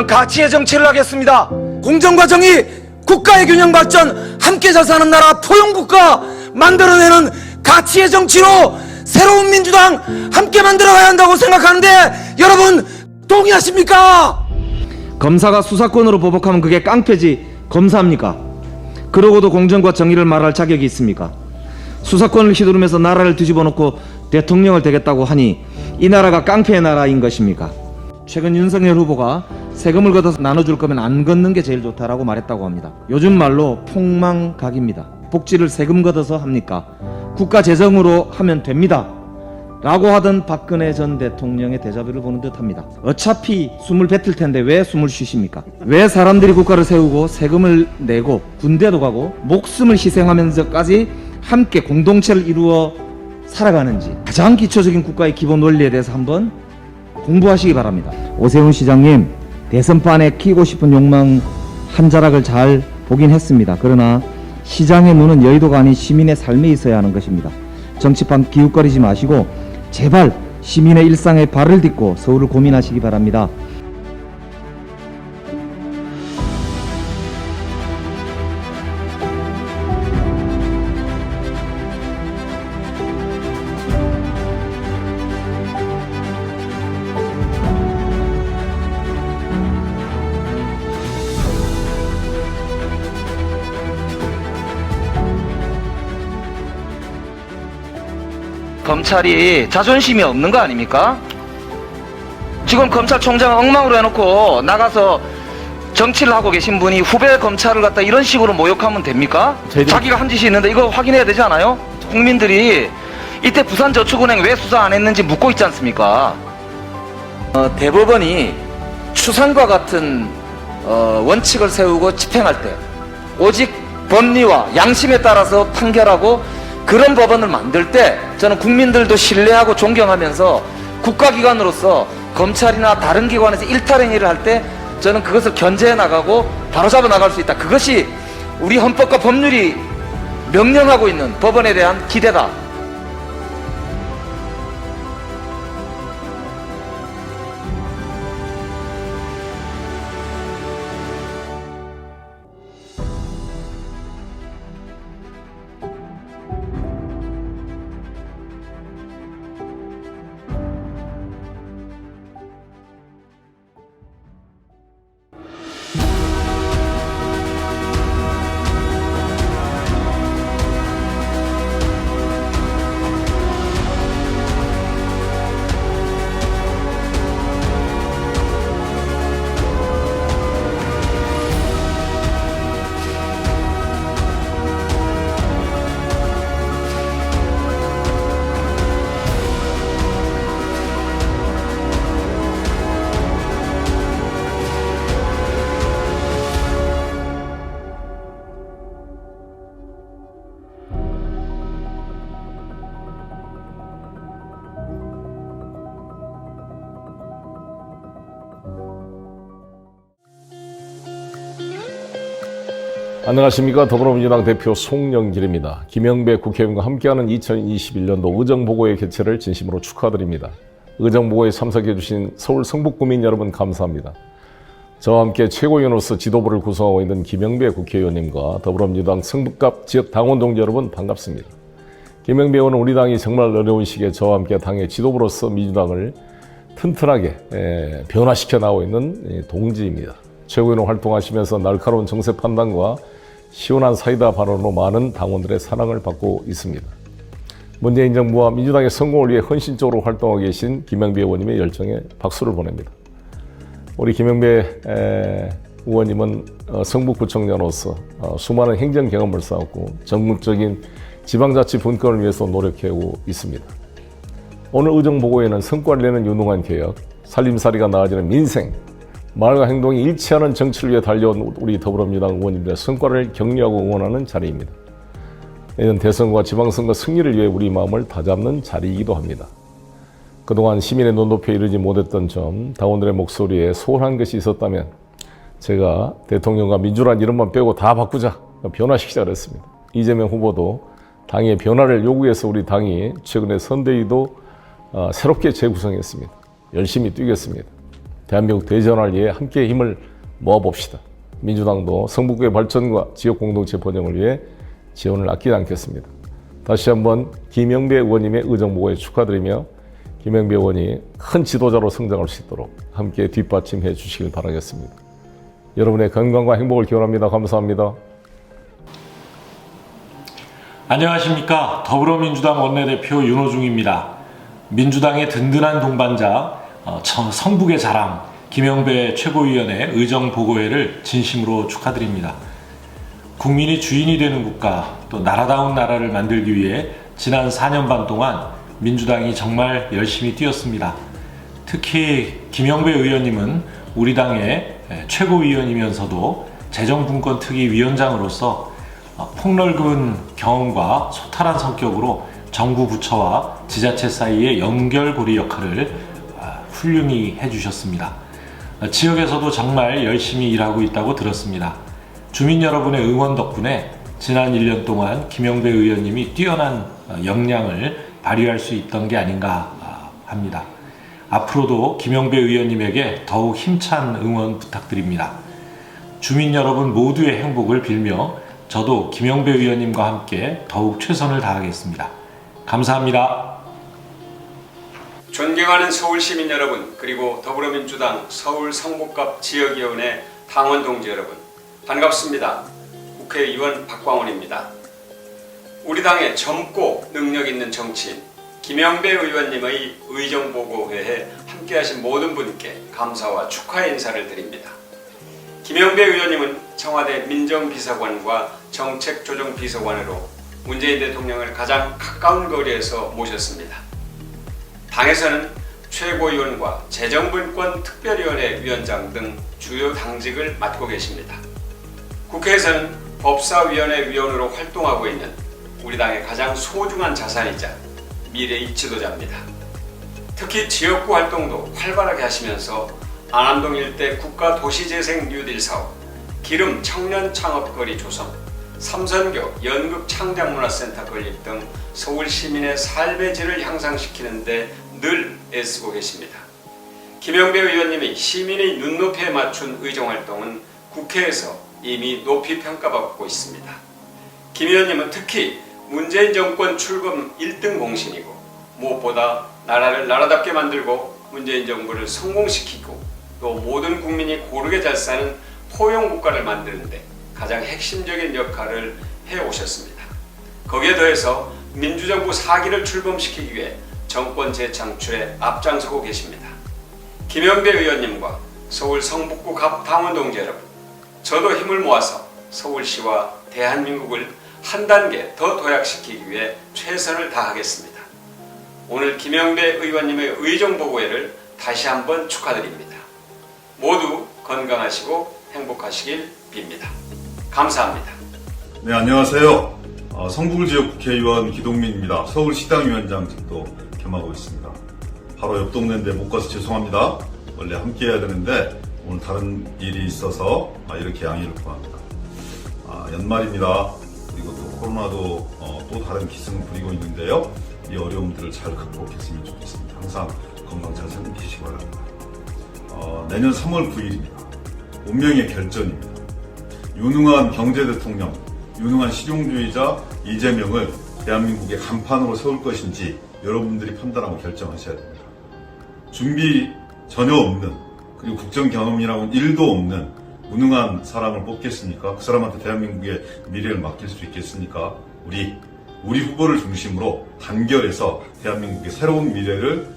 저는 가치의 정치를 하겠습니다. 공정과 정의, 국가의 균형 발전, 함께 잘 사는 나라, 포용국가 만들어내는 가치의 정치로 새로운 민주당 함께 만들어가야 한다고 생각하는데 여러분 동의하십니까? 검사가 수사권으로 보복하면 그게 깡패지 검사입니까? 그러고도 공정과 정의를 말할 자격이 있습니까? 수사권을 휘두르면서 나라를 뒤집어 놓고 대통령을 되겠다고 하니 이 나라가 깡패의 나라인 것입니까? 최근 윤석열 후보가 세금을 걷어서 나눠줄 거면 안 걷는 게 제일 좋다라고 말했다고 합니다. 요즘 말로 폭망각입니다. 복지를 세금 걷어서 합니까? 국가 재정으로 하면 됩니다. 라고 하던 박근혜 전 대통령의 대자뷰를 보는 듯 합니다. 어차피 숨을 뱉을 텐데 왜 숨을 쉬십니까? 왜 사람들이 국가를 세우고 세금을 내고 군대도 가고 목숨을 희생하면서까지 함께 공동체를 이루어 살아가는지 가장 기초적인 국가의 기본 원리에 대해서 한번 공부하시기 바랍니다. 오세훈 시장님 대선판에 키고 싶은 욕망 한 자락을 잘 보긴 했습니다. 그러나 시장의 눈은 여의도가 아닌 시민의 삶에 있어야 하는 것입니다. 정치판 기웃거리지 마시고 제발 시민의 일상에 발을 딛고 서울을 고민하시기 바랍니다. 검찰이 자존심이 없는 거 아닙니까? 지금 검찰총장 엉망으로 해놓고 나가서 정치를 하고 계신 분이 후배 검찰을 갖다 이런 식으로 모욕하면 됩니까? 저희들이- 자기가 한 짓이 있는데 이거 확인해야 되지 않아요? 국민들이 이때 부산저축은행 왜 수사 안 했는지 묻고 있지 않습니까? 어, 대법원이 추상과 같은 어, 원칙을 세우고 집행할 때 오직 법리와 양심에 따라서 판결하고 그런 법원을 만들 때 저는 국민들도 신뢰하고 존경하면서 국가기관으로서 검찰이나 다른 기관에서 일탈 행위를 할 때 저는 그것을 견제해 나가고 바로잡아 나갈 수 있다. 그것이 우리 헌법과 법률이 명령하고 있는 법원에 대한 기대다. 안녕하십니까 더불어민주당 대표 송영길입니다. 김영배 국회의원과 함께하는 2021년도 의정보고의 개최를 진심으로 축하드립니다. 의정보고에 참석해 주신 서울 성북구민 여러분 감사합니다. 저와 함께 최고위원으로서 지도부를 구성하고 있는 김영배 국회의원님과 더불어민주당 성북갑 지역 당원 동지 여러분 반갑습니다. 김영배 의원은 우리 당이 정말 어려운 시기에 저와 함께 당의 지도부로서 민주당을 튼튼하게 에, 변화시켜 나오고 있는 예, 동지입니다. 최고위원 활동하시면서 날카로운 정세 판단과 시원한 사이다 발언으로 많은 당원들의 사랑을 받고 있습니다. 문재인 정부와 민주당의 성공을 위해 헌신적으로 활동하고 계신 김영배 의원님의 열정에 박수를 보냅니다. 우리 김영배 에, 의원님은 어, 성북구청장으로서 어, 수많은 행정 경험을 쌓았고 전국적인 지방자치 분권을 위해서 노력해오고 있습니다. 오늘 의정보고에는 성과를 내는 유능한 개혁, 살림살이가 나아지는 민생, 말과 행동이 일치하는 정치를 위해 달려온 우리 더불어민주당 의원님들의 성과를 격려하고 응원하는 자리입니다. 내년 대선과 지방선거 승리를 위해 우리 마음을 다잡는 자리이기도 합니다. 그동안 시민의 눈높이에 이르지 못했던 점, 당원들의 목소리에 소홀한 것이 있었다면 제가 대통령과 민주란 이름만 빼고 다 바꾸자 변화시키자 그랬습니다. 이재명 후보도 당의 변화를 요구해서 우리 당이 최근에 선대위도 어, 새롭게 재구성했습니다. 열심히 뛰겠습니다. 대한민국 대전을 위해 함께 힘을 모아봅시다. 민주당도 성북구의 발전과 지역 공동체 번영을 위해 지원을 아끼지 않겠습니다. 다시 한번 김영배 의원님의 의정보고에 축하드리며 김영배 의원이 큰 지도자로 성장할 수 있도록 함께 뒷받침해 주시길 바라겠습니다. 여러분의 건강과 행복을 기원합니다. 감사합니다. 안녕하십니까. 더불어민주당 원내대표 윤호중입니다. 민주당의 든든한 동반자, 어, 청- 성북의 자랑, 김영배 최고위원의 의정 보고회를 진심으로 축하드립니다. 국민이 주인이 되는 국가, 또 나라다운 나라를 만들기 위해 지난 4년 반 동안 민주당이 정말 열심히 뛰었습니다. 특히 김영배 의원님은 우리 당의 최고위원이면서도 재정분권 특위 위원장으로서 어, 폭넓은 경험과 소탈한 성격으로 정부 부처와 지자체 사이의 연결고리 역할을 아, 훌륭히 해주셨습니다. 어, 지역에서도 정말 열심히 일하고 있다고 들었습니다. 주민 여러분의 응원 덕분에 지난 1년 동안 김영배 의원님이 뛰어난 어, 역량을 발휘할 수 있던 게 아닌가 아, 합니다. 앞으로도 김영배 의원님에게 더욱 힘찬 응원 부탁드립니다. 주민 여러분 모두의 행복을 빌며 저도 김영배 의원님과 함께 더욱 최선을 다하겠습니다. 감사합니다. 존경하는 서울 시민 여러분 그리고 더불어민주당 서울 성북갑 지역위원회 당원 동지 여러분 반갑습니다. 국회의원 박광원입니다. 우리 당의 젊고 능력 있는 정치인 김영배 의원님의 의정보고회에 함께하신 모든 분께 감사와 축하의 인사를 드립니다. 김영배 의원님은 청와대 민정비서관과 정책조정비서관으로 문재인 대통령을 가장 가까운 거리에서 모셨습니다. 당에서는 최고위원과 재정분권 특별위원회 위원장 등 주요 당직을 맡고 계십니다. 국회에서는 법사위원회 위원으로 활동하고 있는 우리 당의 가장 소중한 자산이자 미래의 지도자입니다. 특히 지역구 활동도 활발하게 하시면서 안암동 일대 국가 도시재생 뉴딜 사업, 기름 청년 창업거리 조성, 삼선교 연극 창작문화센터 건립 등 서울 시민의 삶의 질을 향상시키는 데 늘 애쓰고 계십니다. 김영배 의원님이 시민의 눈높이에 맞춘 의정활동은 국회에서 이미 높이 평가받고 있습니다. 김 의원님은 특히 문재인 정권 출범 1등 공신이고 무엇보다 나라를 나라답게 만들고 문재인 정부를 성공시키고 또 모든 국민이 고르게 잘 사는 포용 국가를 만드는데 가장 핵심적인 역할을 해 오셨습니다. 거기에 더해서 민주정부 4기를 출범시키기 위해 정권 재창출에 앞장서고 계십니다. 김영배 의원님과 서울 성북구 갑 당원 동지 여러분, 저도 힘을 모아서 서울시와 대한민국을 한 단계 더 도약시키기 위해 최선을 다하겠습니다. 오늘 김영배 의원님의 의정보고회를 다시 한번 축하드립니다. 모두 건강하시고 행복하시길 빕니다. 감사합니다. 네, 안녕하세요. 어, 성북을 지역 국회의원 기동민입니다. 서울시당위원장 직도 겸하고 있습니다. 바로 옆 동네인데 못 가서 죄송합니다. 원래 함께 해야 되는데 오늘 다른 일이 있어서 아, 이렇게 양해를 구합니다. 아, 연말입니다. 그리고 또 코로나도 어, 또 다른 기승을 부리고 있는데요. 이 어려움들을 잘 극복했으면 좋겠습니다. 항상 건강 잘 챙기시기 바랍니다. 어, 내년 3월 9일입니다. 운명의 결전입니다. 유능한 경제 대통령, 유능한 실용주의자 이재명을 대한민국의 간판으로 세울 것인지 여러분들이 판단하고 결정하셔야 됩니다. 준비 전혀 없는 그리고 국정 경험이라고는 1도 없는 무능한 사람을 뽑겠습니까? 그 사람한테 대한민국의 미래를 맡길 수 있겠습니까? 우리 우리 후보를 중심으로 단결해서 대한민국의 새로운 미래를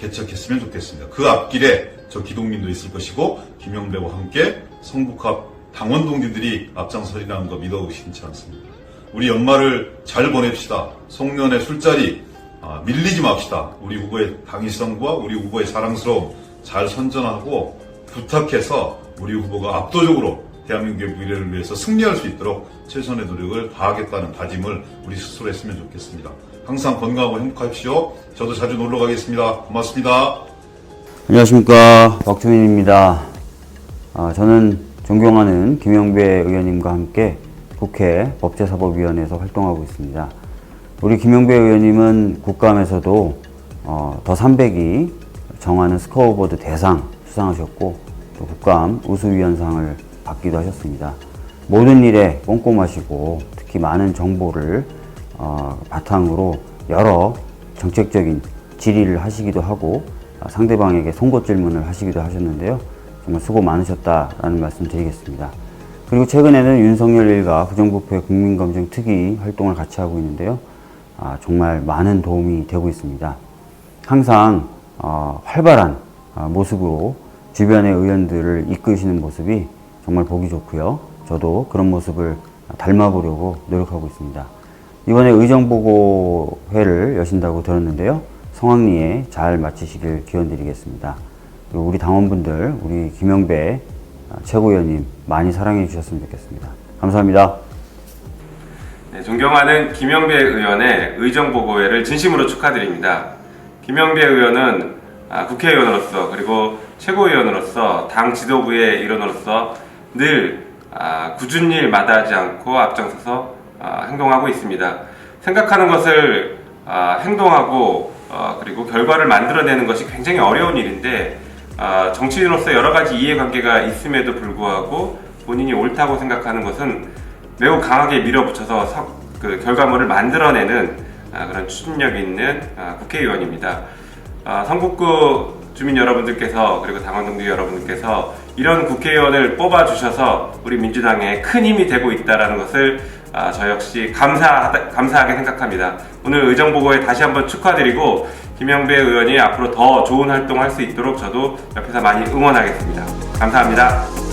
개척했으면 좋겠습니다. 그 앞길에 저 기동민도 있을 것이고 김영배와 함께 성북합 당원 동지들이 앞장서리라는 거 믿어 의심치 않습니다. 우리 연말을 잘 보냅시다. 송년회 술자리 아, 밀리지 맙시다. 우리 후보의 당위성과 우리 후보의 자랑스러움 잘 선전하고 부탁해서 우리 후보가 압도적으로 대한민국의 미래를 위해서 승리할 수 있도록 최선의 노력을 다하겠다는 다짐을 우리 스스로 했으면 좋겠습니다. 항상 건강하고 행복하십시오. 저도 자주 놀러 가겠습니다. 고맙습니다. 안녕하십니까 박주민입니다. 아, 저는 존경하는 김영배 의원님과 함께 국회 법제사법위원회에서 활동하고 있습니다. 우리 김영배 의원님은 국감에서도 어, 더 300이 정하는 스코어보드 대상 수상하셨고 또 국감 우수위원상을 받기도 하셨습니다. 모든 일에 꼼꼼하시고 특히 많은 정보를 어, 바탕으로 여러 정책적인 질의를 하시기도 하고 어, 상대방에게 송곳 질문을 하시기도 하셨는데요. 정말 수고 많으셨다라는 말씀 드리겠습니다. 그리고 최근에는 윤석열 일가 부정부패 국민검증 특위 활동을 같이 하고 있는데요. 아, 정말 많은 도움이 되고 있습니다. 항상 어, 활발한 아, 모습으로 주변의 의원들을 이끄시는 모습이 정말 보기 좋고요. 저도 그런 모습을 닮아보려고 노력하고 있습니다. 이번에 의정보고회를 여신다고 들었는데요. 성황리에 잘 마치시길 기원드리겠습니다. 그리고 우리 당원분들, 우리 김영배 최고위원님 많이 사랑해 주셨으면 좋겠습니다. 감사합니다. 네, 존경하는 김영배 의원의 의정보고회를 진심으로 축하드립니다. 김영배 의원은 아, 국회의원으로서 그리고 최고위원으로서 당 지도부의 일원으로서 늘 아, 굳은 일 마다하지 않고 앞장서서 아, 행동하고 있습니다. 생각하는 것을 아, 행동하고 어, 그리고 결과를 만들어내는 것이 굉장히 어려운 일인데 아, 정치인으로서 여러 가지 이해관계가 있음에도 불구하고 본인이 옳다고 생각하는 것은 매우 강하게 밀어붙여서 서- 그 결과물을 만들어내는 아, 그런 추진력 있는 아, 국회의원입니다. 아, 성북구 주민 여러분들께서 그리고 당원 동지 여러분들께서 이런 국회의원을 뽑아 주셔서 우리 민주당에 큰 힘이 되고 있다라는 것을 아, 저 역시 감사하다, 감사하게 생각합니다. 오늘 의정 보고에 다시 한번 축하드리고 김영배 의원이 앞으로 더 좋은 활동을 할수 있도록 저도 옆에서 많이 응원하겠습니다. 감사합니다.